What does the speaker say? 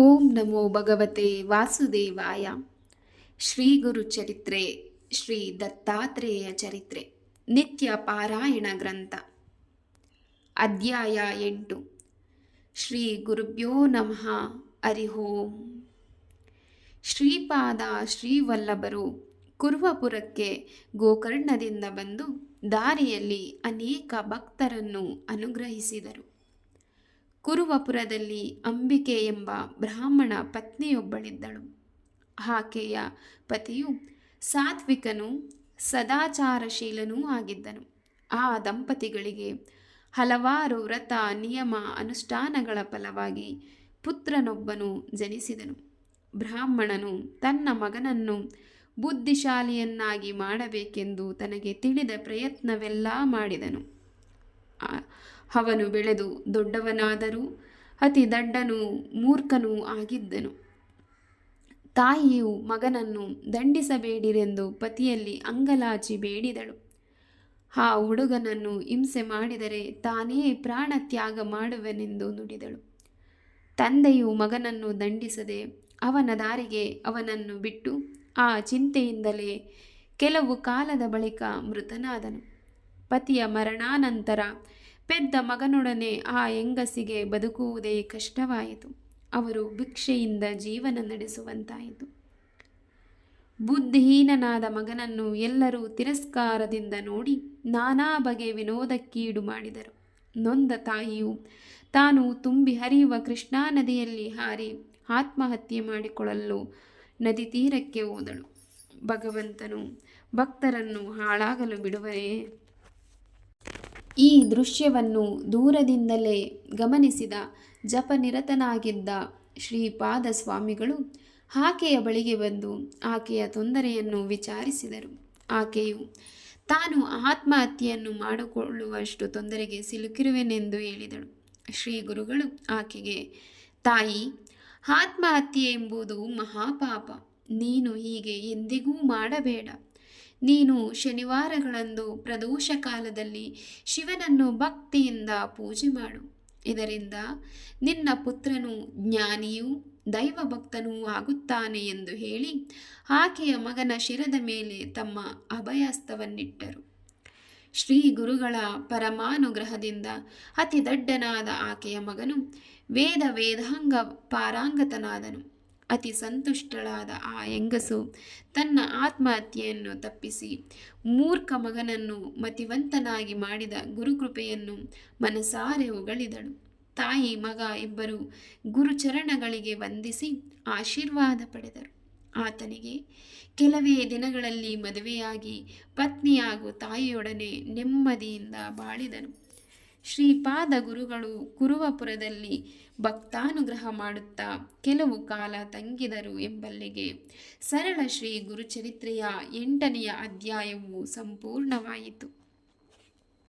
ಓಂ ನಮೋ ಭಗವತೆ ವಾಸುದೇವಾಯ. ಶ್ರೀ ಗುರು ಚರಿತ್ರೆ, ಶ್ರೀ ದತ್ತಾತ್ರೇಯ ಚರಿತ್ರೆ, ನಿತ್ಯ ಪಾರಾಯಣ ಗ್ರಂಥ. ಅಧ್ಯಾಯ ಎಂಟು. ಶ್ರೀ ಗುರುಭ್ಯೋ ನಮಃ ಹರಿಹೋಂ ಶ್ರೀಪಾದ ಶ್ರೀವಲ್ಲಭರು ಕುರುವಪುರಕ್ಕೆ ಗೋಕರ್ಣದಿಂದ ಬಂದು ದಾರಿಯಲ್ಲಿ ಅನೇಕ ಭಕ್ತರನ್ನು ಅನುಗ್ರಹಿಸಿದರು. ಕುರುವಪುರದಲ್ಲಿ ಅಂಬಿಕೆ ಎಂಬ ಬ್ರಾಹ್ಮಣ ಪತ್ನಿಯೊಬ್ಬಳಿದ್ದಳು. ಆಕೆಯ ಪತಿಯು ಸಾತ್ವಿಕನೂ ಸದಾಚಾರಶೀಲನೂ ಆಗಿದ್ದನು. ಆ ದಂಪತಿಗಳಿಗೆ ಹಲವಾರು ವ್ರತ, ನಿಯಮ, ಅನುಷ್ಠಾನಗಳ ಫಲವಾಗಿ ಪುತ್ರನೊಬ್ಬನು ಜನಿಸಿದನು. ಬ್ರಾಹ್ಮಣನು ತನ್ನ ಮಗನನ್ನು ಬುದ್ಧಿಶಾಲಿಯನ್ನಾಗಿ ಮಾಡಬೇಕೆಂದು ತನಗೆ ತಿಳಿದ ಪ್ರಯತ್ನವೆಲ್ಲ ಮಾಡಿದನು. ಅವನು ಬೆಳೆದು ದೊಡ್ಡವನಾದರೂ, ಅತಿ ದಡ್ಡನೂ ಮೂರ್ಖನೂ ಆಗಿದ್ದನು. ತಾಯಿಯು ಮಗನನ್ನು ದಂಡಿಸಬೇಡಿರೆಂದು ಪತಿಯಲ್ಲಿ ಅಂಗಲಾಚಿ ಬೇಡಿದಳು. ಆ ಹುಡುಗನನ್ನು ಹಿಂಸೆ ಮಾಡಿದರೆ ತಾನೇ ಪ್ರಾಣತ್ಯಾಗ ಮಾಡುವೆನೆಂದು ನುಡಿದಳು. ತಂದೆಯು ಮಗನನ್ನು ದಂಡಿಸದೆ ಅವನ ದಾರಿಗೆ ಅವನನ್ನು ಬಿಟ್ಟು ಆ ಚಿಂತೆಯಿಂದಲೇ ಕೆಲವು ಕಾಲದ ಬಳಿಕ ಮೃತನಾದನು. ಪತಿಯ ಮರಣಾನಂತರ ಪೆದ್ದ ಮಗನೊಡನೆ ಆ ಹೆಂಗಸಿಗೆ ಬದುಕುವುದೇ ಕಷ್ಟವಾಯಿತು. ಅವರು ಭಿಕ್ಷೆಯಿಂದ ಜೀವನ ನಡೆಸುವಂತಾಯಿತು. ಬುದ್ಧಿಹೀನನಾದ ಮಗನನ್ನು ಎಲ್ಲರೂ ತಿರಸ್ಕಾರದಿಂದ ನೋಡಿ ನಾನಾ ಬಗೆ ವಿನೋದಕ್ಕೀಡು ಮಾಡಿದರು. ನೊಂದ ತಾಯಿಯು ತಾನು ತುಂಬಿ ಹರಿಯುವ ಕೃಷ್ಣಾ ನದಿಯಲ್ಲಿ ಹಾರಿ ಆತ್ಮಹತ್ಯೆ ಮಾಡಿಕೊಳ್ಳಲು ನದಿ ತೀರಕ್ಕೆ ಹೋದಳು. ಭಗವಂತನು ಭಕ್ತರನ್ನು ಹಾಳಾಗಲು ಬಿಡುವರೇ ಈ ದೃಶ್ಯವನ್ನು ದೂರದಿಂದಲೇ ಗಮನಿಸಿದ ಜಪನಿರತನಾಗಿದ್ದ ಶ್ರೀಪಾದ ಸ್ವಾಮಿಗಳು ಆಕೆಯ ಬಳಿಗೆ ಬಂದು ಆಕೆಯ ತೊಂದರೆಯನ್ನು ವಿಚಾರಿಸಿದರು. ಆಕೆಯು, ತಾನು ಆತ್ಮಹತ್ಯೆಯನ್ನು ಮಾಡಿಕೊಳ್ಳುವಷ್ಟು ತೊಂದರೆಗೆ ಸಿಲುಕಿರುವೆನೆಂದು ಹೇಳಿದಳು. ಶ್ರೀ ಗುರುಗಳು ಆಕೆಗೆ, ತಾಯಿ, ಆತ್ಮಹತ್ಯೆ ಎಂಬುದು ಮಹಾಪಾಪ. ನೀನು ಹೀಗೆ ಎಂದಿಗೂ ಮಾಡಬೇಡ. ನೀನು ಶನಿವಾರಗಳಂದು ಪ್ರದೋಷ ಕಾಲದಲ್ಲಿ ಶಿವನನ್ನು ಭಕ್ತಿಯಿಂದ ಪೂಜೆ ಮಾಡು. ಇದರಿಂದ ನಿನ್ನ ಪುತ್ರನು ಜ್ಞಾನಿಯೂ ದೈವಭಕ್ತನೂ ಆಗುತ್ತಾನೆ ಎಂದು ಹೇಳಿ ಆಕೆಯ ಮಗನ ಶಿರದ ಮೇಲೆ ತಮ್ಮ ಅಭಯಾಸ್ತವನ್ನಿಟ್ಟರು ಶ್ರೀ ಗುರುಗಳ ಪರಮಾನುಗ್ರಹದಿಂದ ಅತಿ ದಡ್ಡನಾದ ಆಕೆಯ ಮಗನು ವೇದ ವೇದಾಂಗ ಪಾರಾಂಗತನಾದನು. ಅತಿ ಸಂತುಷ್ಟಳಾದ ಆ ಹೆಂಗಸು ತನ್ನ ಆತ್ಮಹತ್ಯೆಯನ್ನು ತಪ್ಪಿಸಿ ಮೂರ್ಖ ಮಗನನ್ನು ಮತಿವಂತನಾಗಿ ಮಾಡಿದ ಗುರುಕೃಪೆಯನ್ನು ಮನಸಾರೆ ಹೊಗಳಿದಳು. ತಾಯಿ ಮಗ ಇಬ್ಬರು ಗುರುಚರಣಗಳಿಗೆ ವಂದಿಸಿ ಆಶೀರ್ವಾದ ಪಡೆದರು. ಆತನಿಗೆ ಕೆಲವೇ ದಿನಗಳಲ್ಲಿ ಮದುವೆಯಾಗಿ ಪತ್ನಿಯಾಗೂ ತಾಯಿಯೊಡನೆ ನೆಮ್ಮದಿಯಿಂದ ಬಾಳಿದನು. ಶ್ರೀಪಾದ ಗುರುಗಳು ಕುರುವಪುರದಲ್ಲಿ ಭಕ್ತಾನುಗ್ರಹ ಮಾಡುತ್ತಾ ಕೆಲವು ಕಾಲ ತಂಗಿದರು ಎಂಬಲ್ಲಿಗೆ. ಸರಳ ಶ್ರೀ ಗುರುಚರಿತ್ರೆಯ ಎಂಟನೆಯ ಅಧ್ಯಾಯವು ಸಂಪೂರ್ಣವಾಯಿತು.